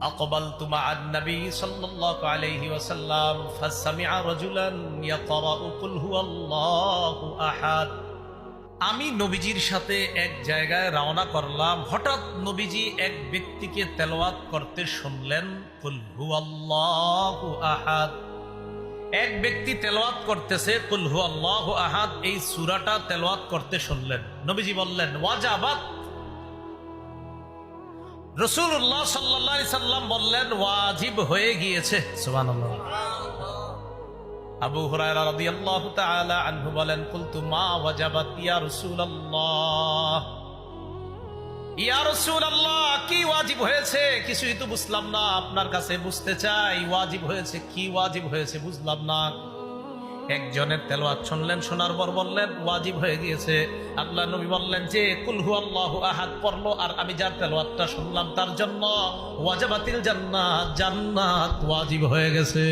أقبلت مع النبي صلى الله عليه وسلم فسمع رجلا يقرأ قل هو الله أحد আমি নবীজির সাথে এক জায়গায় রওনা করলাম হঠাৎ নবীজি এক ব্যক্তিকে তেলাওয়াত করতে শুনলেন কুল হুয়াল্লাহু আহাদ এক ব্যক্তি তেলাওয়াত করতেছে কুল হুয়াল্লাহু আহাদ এই সূরাটা তেলাওয়াত করতে শুনলেন নবীজি বললেন ওয়াজাবাত রসুল্লাহ সাল্লাহ সাল্লাম বললেন ওয়াজিব হয়ে গিয়েছে। আবু হুরায়রা রাদিয়াল্লাহু তাআলা আনহু বলেন কুলতু মা ওয়াজাবাত ইয়া রাসূলুল্লাহ। ইয়া রাসূলুল্লাহ কি ওয়াজিব হয়েছে? কিছুই তো বুঝলাম না আপনার কাছে বুঝতে চাই ওয়াজিব হয়েছে কি ওয়াজিব হয়েছে বুঝলাম না। একজনের তেল শুনলেন, শোনার পর বললেন, ওয়াজিব হয়ে গিয়েছে। আল্লাহ নবী বললেন যে কুলহু আল্লাহ আহাদ, পড়ল, আর আমি যার তেলোয়ারটা শুনলাম তার জন্য ওয়াজাবাতিল জান্নাত জান্নাত ওয়াজিব হয়ে গেছে।